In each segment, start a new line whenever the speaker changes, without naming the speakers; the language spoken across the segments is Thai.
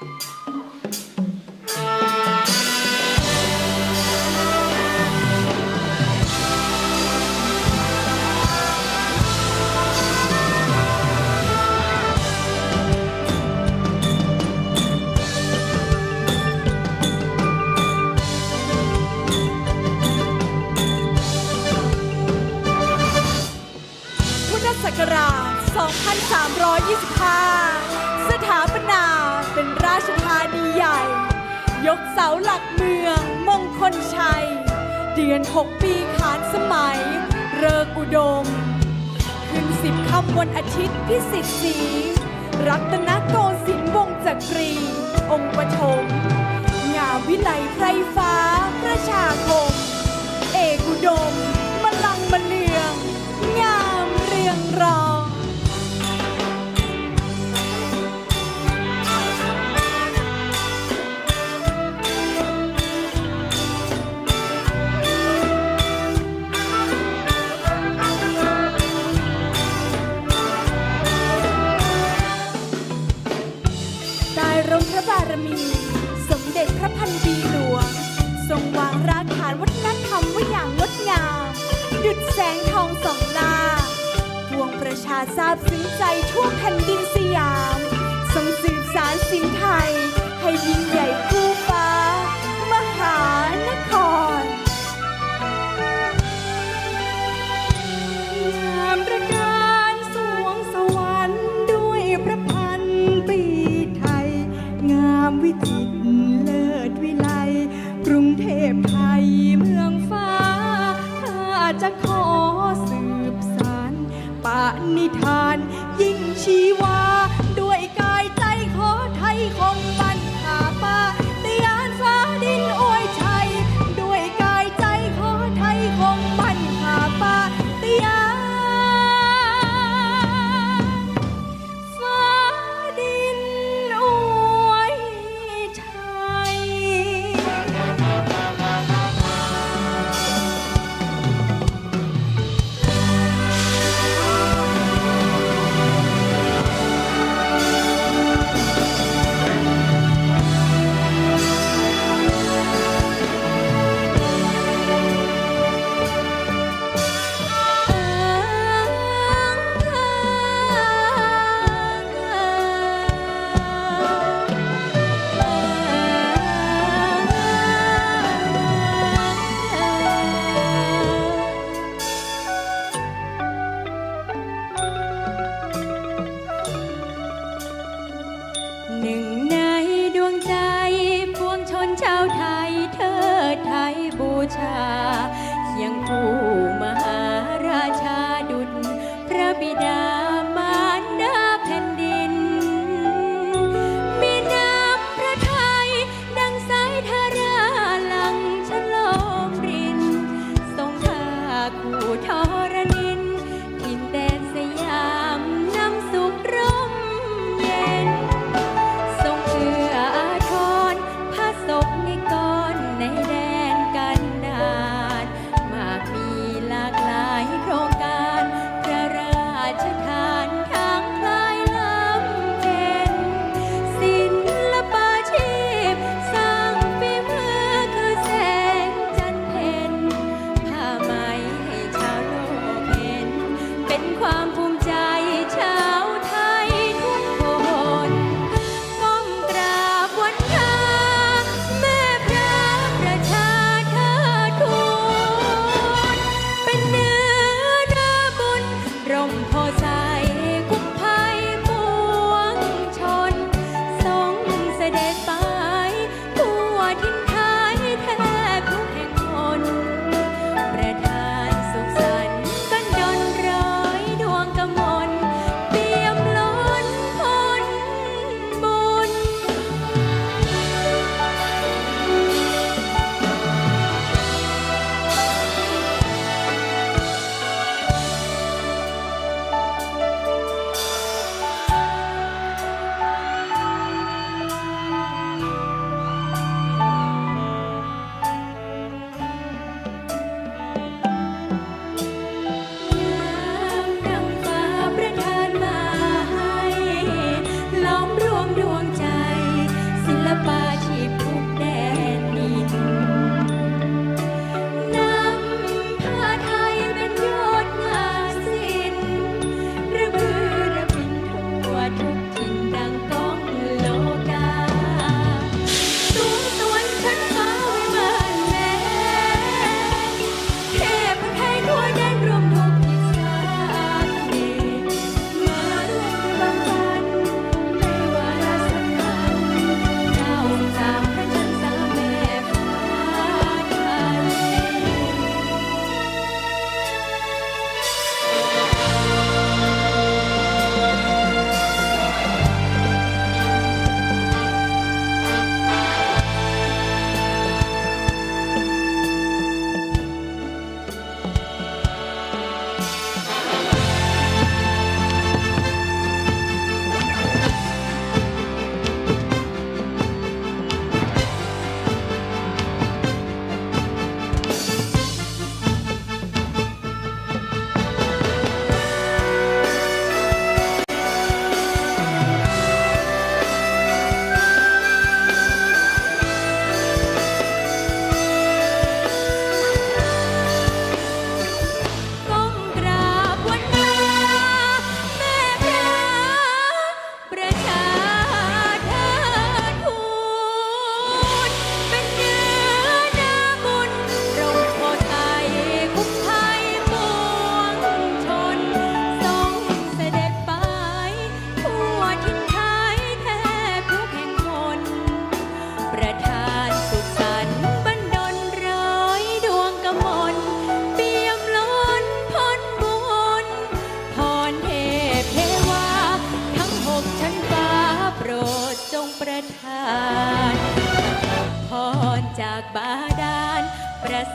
Thank you. อนหกปีขานสมัย เริกอุดม ขึ้นสิบคำวันอาทิตย์พิสิทธิ์สีรัตนโกสินทร์วงจักรี องค์ปฐมงาวิไลไพรฟ้าาซาบซึ้งใจทั่วแผ่นดินสยามทรงสืบสารสินไทยให้ยิ่งใหญ่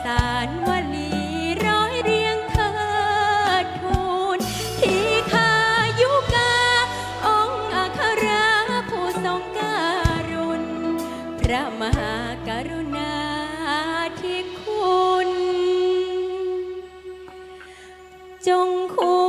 สานว
ลีร้อยเรียงเธอทูลที่ขายุกา องค์อัคราผู้ทรงการุณ พระมหากรุณาธิคุณ จงคุ้ม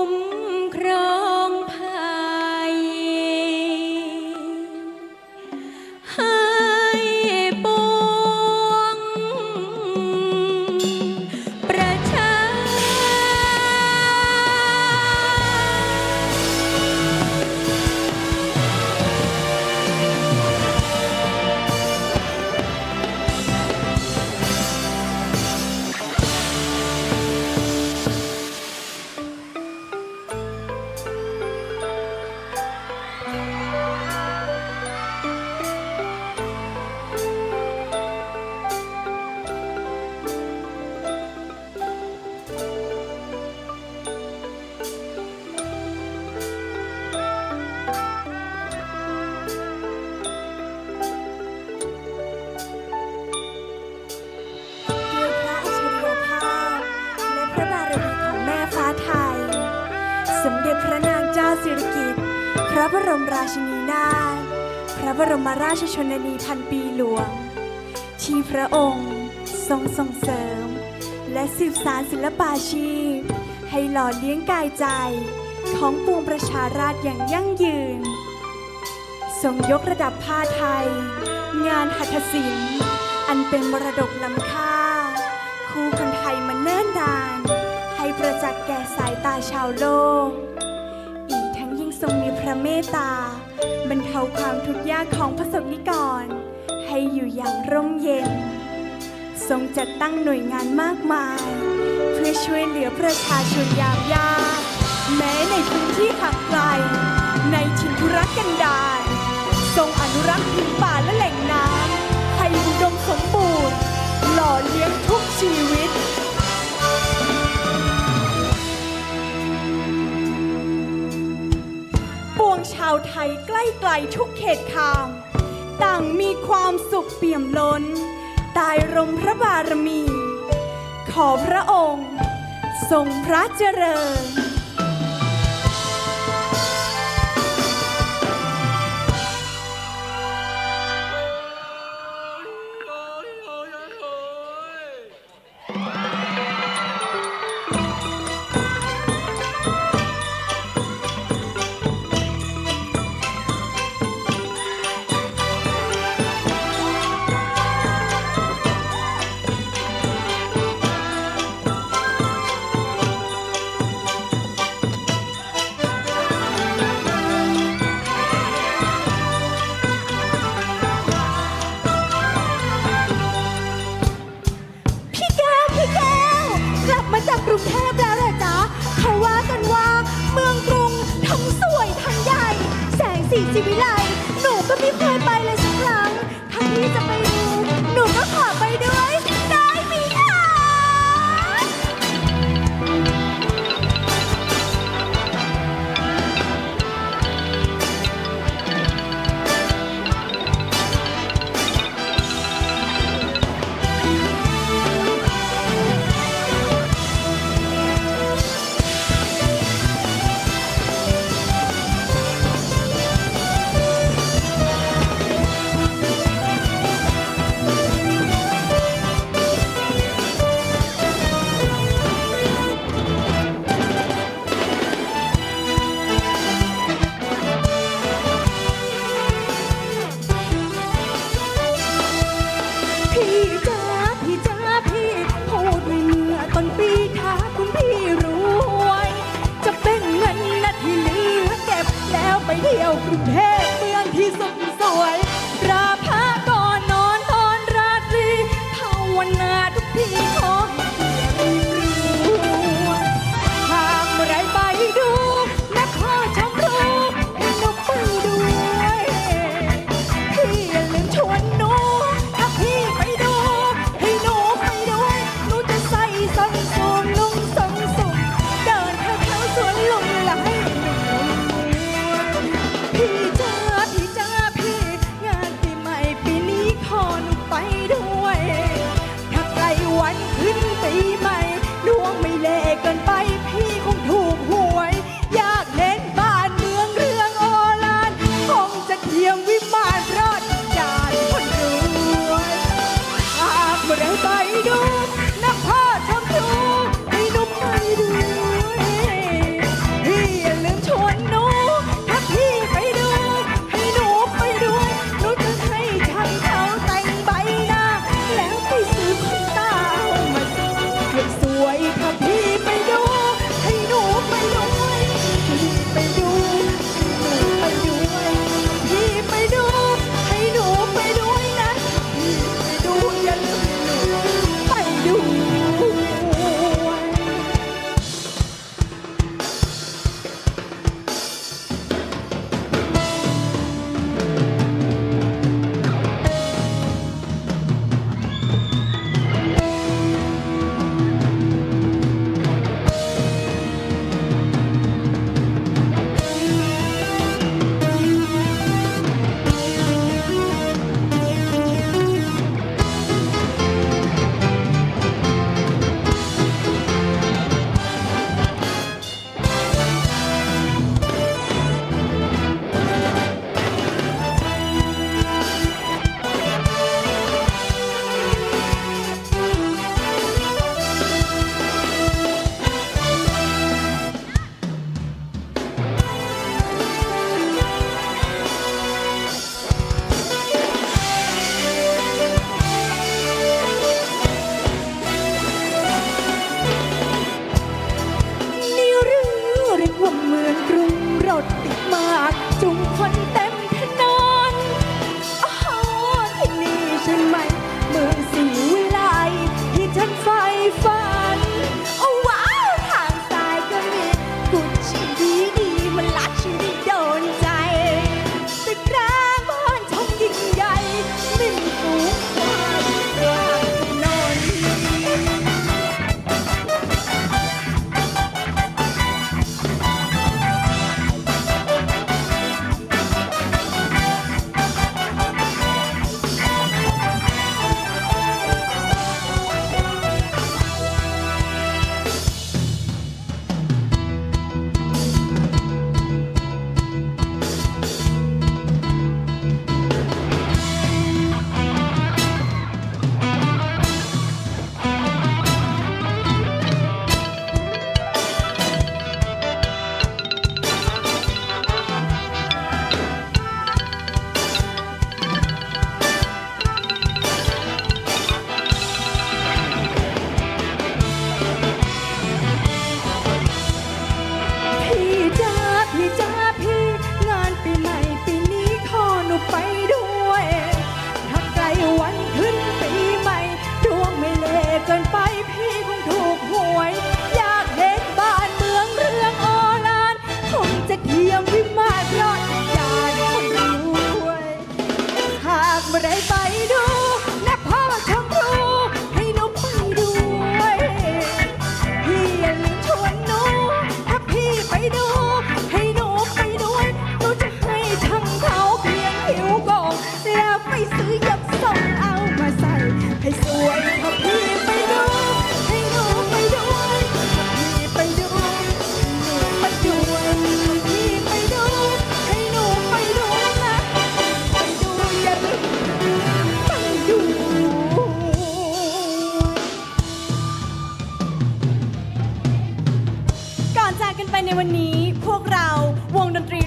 ชิ
นีนาถพระบรมราชชนนีพันปีหลวง ที่พระองค์ทรงส่งเสริม และสืบสารศิลปาชีพ ให้หล่อเลี้ยงกายใจของปวงประชาราษฎร์อย่างยั่งยืน ทรงยกระดับผ้าไทย งานหัตถศิลป์ อันเป็นมรดกล้ำค่า คู่คนไทยมาเนิ่นนาน ให้ประจักษ์แก่สายตาชาวโลก รงมีพระเมตตาบรรเทาความทุกข์ยากของพระสงฆ์นิกร ให้อยู่อย่างร่มเย็น ทรงจัดตั้งหน่วยงานมากมาย เพื่อช่วยเหลือประชาชนยามยาก แม้ในพื้นที่ห่างไกล ในถิ่นทุรกันดารทรงอนุรักษ์พื้นป่าและแหล่งน้ำให้อุดมสมบูรณ์ หล่อเลี้ยงทุกชีวิต ชาวไทยใกล้ไกลทุกเขตคาม ต่างมีความสุขเปี่ยมล้น ตายรมพระบารมี ขอพระองค์ ทรงพระเจริญ
ถ้า แล้วไปเ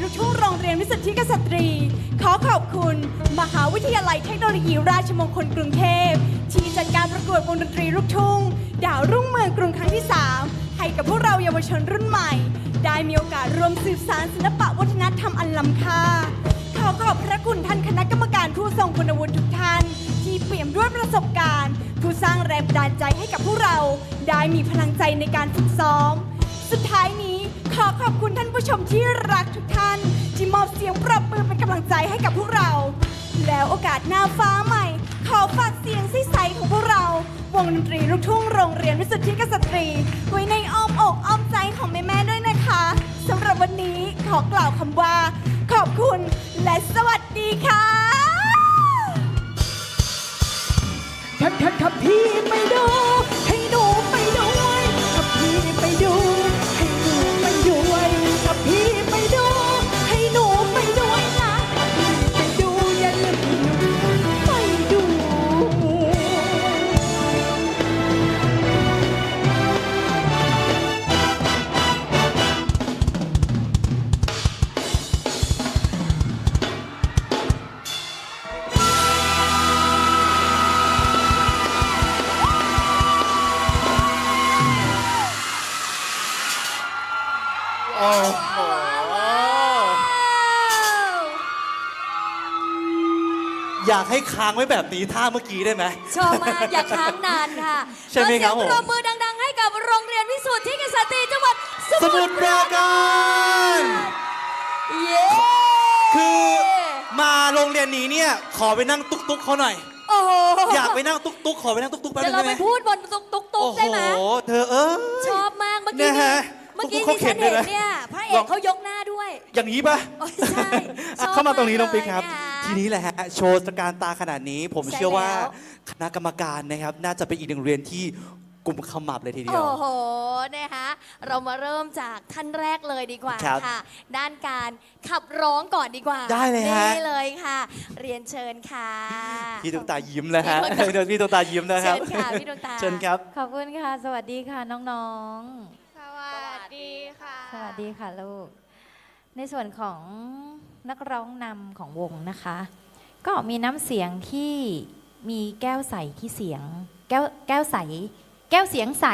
ลู
กทุ่งโรงเรียนวิสุทธิกษัตรี ขอขอบคุณ มหาวิทยาลัยเทคโนโลยีราชมงคลกรุงเทพ ที่จัดการประกวดวงดนตรีลูกทุ่ง ดาวรุ่งเมืองกรุงครั้งที่ 3 ให้กับพวกเราเยาวชนรุ่นใหม่ ได้มีโอกาสร่วมสืบสานศิลปะวัฒนธรรมอันล้ำค่า ขอขอบพระคุณท่านคณะกรรมการผู้ทรงคุณวุฒิทุกท่าน ที่เปี่ยมด้วยประสบการณ์ ผู้สร้างแรงบันดาลใจให้กับพวกเรา ได้มีพลังใจในการฝึกซ้อม สุดท้ายนี้ ขอขอบคุณท่านผู้ชมที่รักทุกท่าน ที่มอบเสียงปรบมือเป็นกำลังใจให้กับพวกเรา แล้วโอกาสหน้าฟ้าใหม่ ขอฝากเสียงใสๆของพวกเรา วงดนตรีลูกทุ่งโรงเรียนวิสุทธิกษัตรี ไว้ในอ้อมอกอ้อมใจของแม่ๆด้วยนะคะสำหรับวันนี้ขอกล่าวคำว่า ขอบคุณและสวัสดีค่ะ
ถ้าถ้าถ้าพี่ไปดู ให้
ค้างไว้แบบนี้ท่าเมื่อกี้ได้ไหม
ชอบมากอยากค้างนานค่ะ
ใช่ไหมครับ
ขอเสียงปรบมือดัง ๆ ให้กับโรงเรียนวิสุทธิกษัตรีจังหวัดส
ส
มุ
มุ
ท
ด
ร
ปราการ
เย้
คือมาโรงเรียนนี้เนี่ยขอไปนั่งตุ๊กตุ๊กเขาหน่อย
โอ้โห
อยากไปนั่งตุ๊กตุ๊กขอไปนั่งตุ๊กตุ๊กแป๊บ
เดี๋
นึ
ยว
ง
เรา
ได้
ไป
ไหม
พูดบนตุ๊กตุ๊กตุ๊ก
โอ้
ได้
โห
ไหม
เธอเอ้ย
ชอบมากเมื่อกี้
นะ
นี้
ฮะ
เมื่อกี้
ตุ๊ก
ที่
เขาเข็
ฉั
น
น
ด้วย
เห็น
นะ
เนี่ยพระเอ
ล
ก
อง
เขายกหน้าด้วย
อย่างนี้ปะ
โอ้ยใช่
อะ
ชอบ
เข้ามาตรงนี้
มาก
น้องปิ๊กครับ
เลยนะคะ
ทีนี้แหละฮะโชว์สการตาขนาดนี้ ผม
ใช่
เชื่อว่า
แล้ว
คณะกรรมการนะครับ น่าจะเป็นอีกหนึ่งเรียนที่กลุ่มขมับเลยทีเดียว
โอ้โห นะคะ เรามาเริ่มจากท่านแรกเลยดีกว่า
ครับ
ค่ะ ด้านการขับร้องก่อนดีกว่า
ได้เลยฮะ
นี่เลยค่ะ เรียนเชิญค่ะ
พี่ตุ๊กตายิ้มนะฮะ
พี่ตุ๊กตา
พี่ตุ๊กตายิ้มนะครับ
เชิญค่ะพี่ดวงตา
เชิญครับ
ขอบคุณค่ะ สวัสดีค่ะน้อง
สวัสดีค่ะ
ๆ สวัสดีค่ะลูก ในส่วนของ นักร้องนำของวงนะคะ ก็มีน้ำเสียงที่มีแก้วใสที่เสียง แก้วแก้วใส แก้วเสียงใส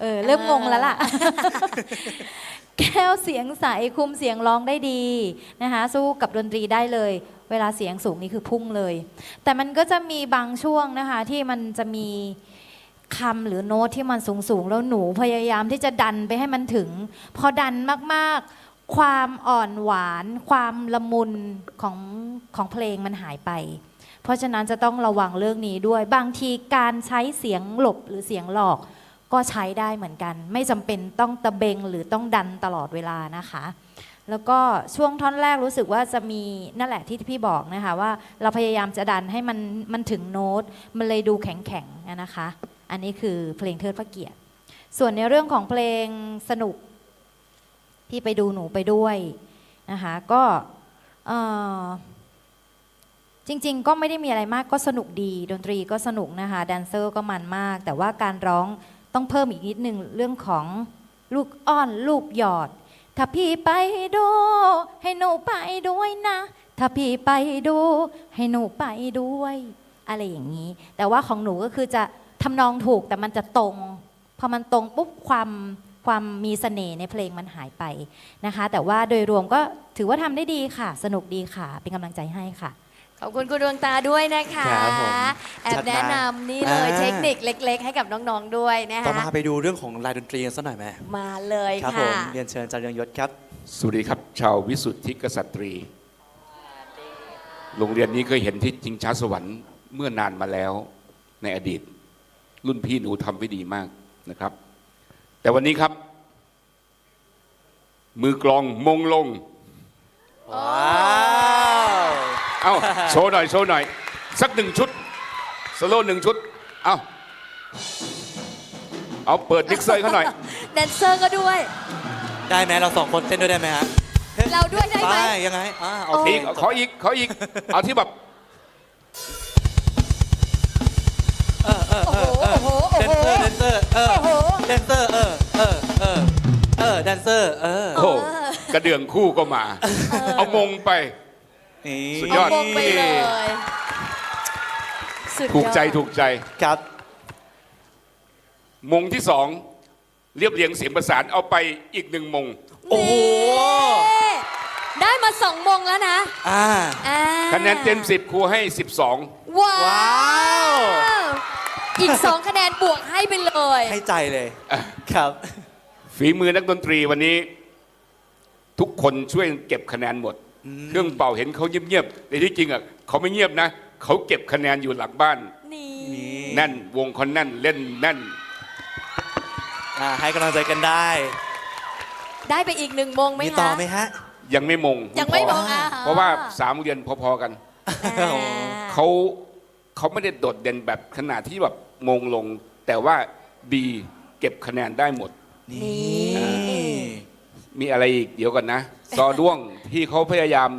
เออเริ่มงงแล้วล่ะ แก้วเสียงใสคุมเสียงร้องได้ดีนะคะ สู้กับดนตรีได้เลย เวลาเสียงสูงนี่คือพุ่งเลย แต่มันก็จะมีบางช่วงนะคะ ที่มันจะมีคำหรือโน้ตที่มันสูงสูงๆแล้วหนูพยายามที่จะดันไปให้มันถึง พอดันมากๆ ความอ่อนหวาน ความละมุนของของเพลงมันหายไป เพราะฉะนั้นจะต้องระวังเรื่องนี้ด้วย บางทีการใช้เสียงหลบหรือเสียงหลอก ก็ใช้ได้เหมือนกัน ไม่จำเป็นต้องตะเบงหรือต้องดันตลอดเวลานะคะ แล้วก็ช่วงท่อนแรกรู้สึกว่าจะมีนั่นแหละที่พี่บอกนะคะว่าเราพยายามจะดันให้มันมันถึงโน้ต มันเลยดูแข็งแข็งนะคะ อันนี้คือเพลงเทิดพระเกียรติ ส่วนในเรื่องของเพลงสนุก พี่ไปดูหนูไปด้วยนะคะก็จริง ๆ ก็ไม่ได้มีอะไรมากก็สนุกดี ดนตรีก็สนุกนะคะแดนเซอร์ก็มันมาก แต่ว่าการร้องต้องเพิ่มอีกนิดนึงเรื่องของลูกอ้อนลูกหยอด ถ้าพี่ไปดู ให้หนูไปด้วยนะ ถ้าพี่ไปดู ให้หนูไปด้วย อะไรอย่างนี้ แต่ว่าของหนูก็คือจะทำนองถูกแต่มันจะตรง พอมันตรงปุ๊บความ ความมีเสน่ห์ในเพลงมันหายไปนะคะ แต่ว่าโดยรวมก็ถือว่าทำได้ดีค่ะ สนุกดีค่ะ เป็นกำลังใจให้ค่ะ
ขอบคุณคุณดวงตาด้วยนะคะ
ครับผม
แอบแนะนำนี่เลย
อ่า
เทคนิคเล็ก ๆ ให้กับน้องๆด้วยนะ
ต่อ
คะ
มาไปดูเรื่องของลายดนตรีกันสักหน่อยไหม
มาเลย
ครับผ
ค่ะ
มเรียนเชิญอาจารย์เรืองยศครับ
สวัสดีครับ ชาววิสุทธิกษัตรี โรงเรียนนี้เคยเห็นที่จิงช้าสวรรค์เมื่อนานมาแล้วในอดีต รุ่นพี่หนูทำไว้ดีมากนะครับ แต่วันนี้ครับ มือกลองมงลง
ว้าว
เอ้าโชว์หน่อยโชว์หน่อย สักหนึ่งชุด สโลว์หนึ่งชุด เอ้าเอาเปิดมิกเซอร์เขาหน่อย
แดนเซอร์ก็ด้วย
ได้ไหมเราสองคนเต้นด้วยได้ไหมฮะ
เราด้วยได้ไหม
ไปยังไงอ่าโอเค
อีกขออีกขออีก เอาที่แบบ
โอ้โห
เออเออเออเออแดนเซอร์ เออ
โอ้โหกระเดื่องคู่ก็มา เอามงไป
นี่
สุดยอด
เอามงไปเลยสุดยอด
ถูกใจถูกใจ
ครับ
มงที่สองเรียบเรียงเสียงประสานเอาไปอีกหนึ่งมง
โอ้โห
นี่ได้มาสองมงแล้วนะ
อ่า
อ่า
คะแนนเต็มสิบครูให้สิบสอง
ว้า
ว้าว
ว อีกสองคะแนนบวกให้ไปเลย
ให้ใจเลยครับ
ฝีมือนักดนตรีวันนี้ ทุกคนช่วยเก็บคะแนนหมด เครื่องเป่าเห็นเขาเงียบๆแต่ที่จริงอะเขาไม่เงียบนะเขาเก็บคะแนนอยู่หลังบ้าน
นี่
นี่
แน่นวงเขาแน่นเล่นแน่น
อ่าให้กำลังใจกันได้
ได้ไปอีกหนึ่งมงไหม
มี
คะ
ต่อไหมฮะ
ยังไม่มง
ยังไม่มง
พอ
อะ
เพราะว่าสามโรงเรียนพอๆกัน
อ่า
เขาเขาไม่ได้โดดเด่นแบบขนาดที่แบบ มงลง แต่ว่าดีเก็บคะแนนได้หมด
นี่
มีอะไรอีกเดี๋ยวก่อนนะ ซอด้วงที่เขาพยายาม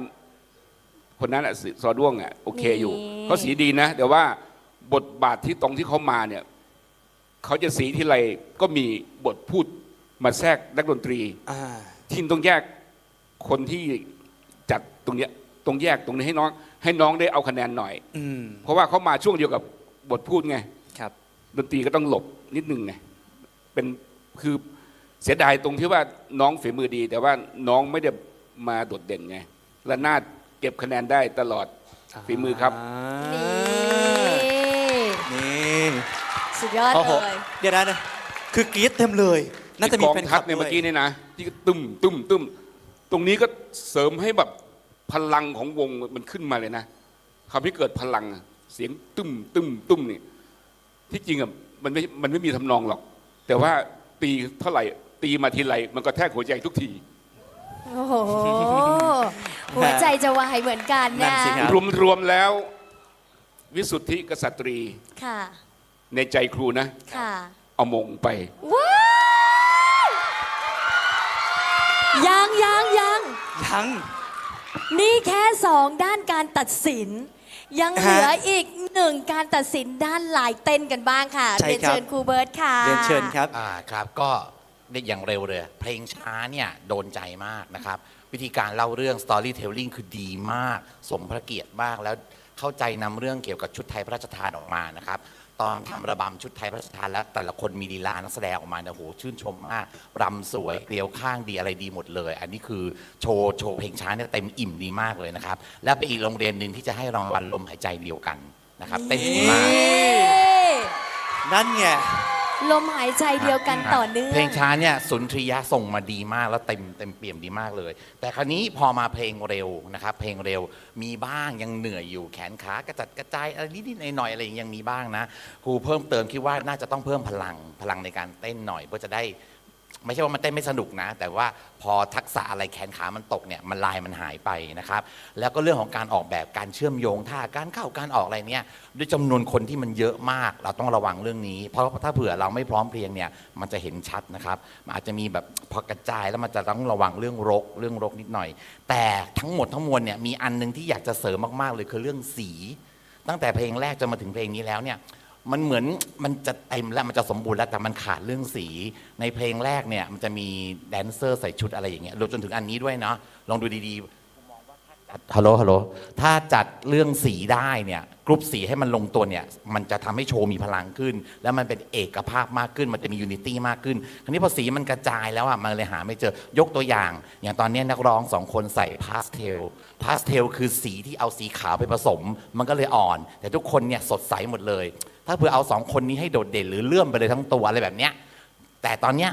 คนนั้นอะซอด้วงอะโอเคอยู่
นี่
เขาสีดีนะแต่ว่าบทบาทที่ตรงที่เขามาเนี่ยเขาจะสีที่ไรก็มีบทพูดมาแทรกนักดนตรี
อ่า
ที่ต้องแยกคนที่จัดตรงเนี้ยตรงแยกตรงนี้ให้น้อง ให้น้องได้เอาคะแนนหน่อย
อืม
เพราะว่าเขามาช่วงเดียวกับบทพูดไง
ครับ
ดนตรีก็ต้องหลบนิดนึงไงเป็นคือเสียดายตรงที่ว่าน้องฝีมือดี แต่ว่าน้องไม่ได้มาโดดเด่นไงและนาดเก็บคะแนนได้ตลอดฝีมือครับ
นี่
นี่
สุดยอด
โอ้โห
เลย
เดี๋ยวนะนะคือกรี๊ดเต็มเลย น่าจะมี
กอง
แฟนค
ทั
ลั
พ
บ
เนี่ย
ด้ว
เมื่อกี้เนี่ยนะที่ตุ้มตุ้มตุ้มตรงนี้ก็เสริมให้แบบพลังของวงมันขึ้นมาเลยนะทำให้เกิดพลังอะเสียงตุ้มตุ้มตุ้มนี่ ที่จริงอะมันไม่มันไม่มีทำนองหรอก แต่ว่าตีเท่าไหร่ ตีมาทีไรมันก็แทกหัวใจทุกที
โอ้โห หัวใจจะวายเหมือนกัน
นั่
นะ
นสิครับ
รวมรวมๆแล้ว วิสุทธิกษัตรี
ค่ะ
ในใจครูนะ
ค่ะ
เอามงไป
ว้าวยังยังยัง
ยัง
นี่แค่สองด้านการตัดสิน ยังเหลืออีกหนึ่งการตัดสินด้านลายเต้นกันบ้างค่ะ
ใช่
เรียน
ครับ
เชิญครูเบิร์ตค่ะ
เรียนเชิญครับ
อ่าครับก็ได้อย่างเร็วเลย เพลงช้าเนี่ยโดนใจมากนะครับ วิธีการเล่าเรื่อง storytelling คือดีมาก สมพระเกียรติมากแล้วเข้าใจนำเรื่องเกี่ยวกับชุดไทยพระราชทานออกมานะครับ ตอนทำระบำชุดไทยพระราชทานแล้ว แต่ละคนมีลีลานักแสดงออกมาเนี่ยโหชื่นชมมากรำสวยเกลียวข้างดีอะไรดีหมดเลย อันนี้คือโชว์โชว์เพลงช้าเนี่ยเต็มอิ่มดีมากเลยนะครับ และเป็นอีกโรงเรียนหนึ่งที่จะให้รางวัลลมหายใจเดียวกันนะครับเต้นดีมาก
นั่นไง
ลมหายใจเดียวกันต่อเนื่อง
เพลงช้าเนี่ยสุนทรียะส่งมาดีมากแล้วเต็มเต็มเปี่ยมดีมากเลย แต่คราวนี้พอมาเพลงเร็วนะครับ เพลงเร็วมีบ้างยังเหนื่อยอยู่แขนขากระจัดกระจายอะไรนิดๆหน่อยๆอะไรอย่างยังมีบ้างนะครูเพิ่มเติมคิดว่าน่าจะต้องเพิ่มพลังพลังในการเต้นหน่อยเพื่อจะได้ ไม่ใช่ว่ามันเต้นไม่สนุกนะ แต่ว่าพอทักษะอะไรแขนขามันตกเนี่ยมันลายมันหายไปนะครับ แล้วก็เรื่องของการออกแบบการเชื่อมโยงท่าการเข้าการออกอะไรเนี่ยด้วยจำนวนคนที่มันเยอะมาก เราต้องระวังเรื่องนี้ เพราะถ้าเผื่อเราไม่พร้อมเพรียงเนี่ยมันจะเห็นชัดนะครับมันอาจจะมีแบบพอกระจายแล้วมันจะต้องระวังเรื่องรกเรื่องรกนิดหน่อย แต่ทั้งหมดทั้งมวลเนี่ยมีอันหนึงที่อยากจะเสริมมากๆเลยคือเรื่องสี ตั้งแต่เพลงแรกจนมาถึงเพลงนี้แล้วเนี่ย มันเหมือนมันจะเต็มแล้วมันจะสมบูรณ์แล้วแต่มันขาดเรื่องสีในเพลงแรกเนี่ยมันจะมีแดนเซอร์ใส่ชุดอะไรอย่างเงี้ยรวมจนถึงอันนี้ด้วยเนาะลองดูดีๆฮัลโหลฮัลโหลถ้าจัดเรื่องสีได้เนี่ย กรุ๊ปสีให้มันลงตัวเนี่ย มันจะทำให้โชว์มีพลังขึ้น แล้วมันเป็นเอกภาพมากขึ้น มันจะมียูนิตี้มากขึ้นคราวนี้พอสีมันกระจายแล้วอะมันเลยหาไม่เจอยกตัวอย่าง อย่างตอนเนี้ยนักร้องสองคนใส่พาสเทลพาสเทลคือสีที่เอาสีขาวไปผสม มันก็เลยอ่อน แต่ทุกคนเนี่ยสดใสหมดเลย ถ้าเผื่อเอาสองคนนี้ให้โดดเด่นหรือเลื่อมไปเลยทั้งตัวอะไรแบบเนี้ยแต่ตอนเนี้ย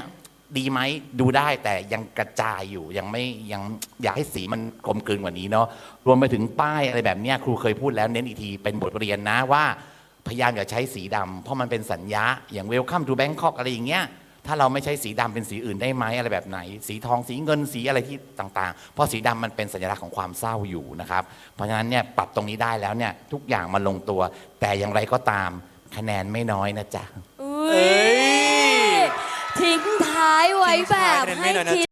ดีไหมดูได้แต่ยังกระจายอยู่ยังไม่ยังอยากให้สีมันกลมกลืนกว่านี้เนาะรวมไปถึงป้ายอะไรแบบเนี้ยครูเคยพูดแล้วเน้นอีกทีเป็นบทเรียนนะว่าพยายามอย่าใช้สีดำเพราะมันเป็นสัญญาอย่าง Welcome to Bangkok อะไรอย่างเงี้ยถ้าเราไม่ใช้สีดำเป็นสีอื่นได้ไหมอะไรแบบไหน สีทองสีเงินสีอะไรที่ต่างๆ เพราะสีดำมันเป็นสัญลักษณ์ของความเศร้าอยู่นะครับเพราะฉะนั้นเนี่ยปรับตรงนี้ได้แล้วเนี่ยทุกอย่างมันลงตัว แต่อย่างไรก็ตามคะแนนไม่น้อยนะจ๊ะ
อุ้
เอ้
ย
ย
ทิ้ง ท้ายไว้แบบให้คิด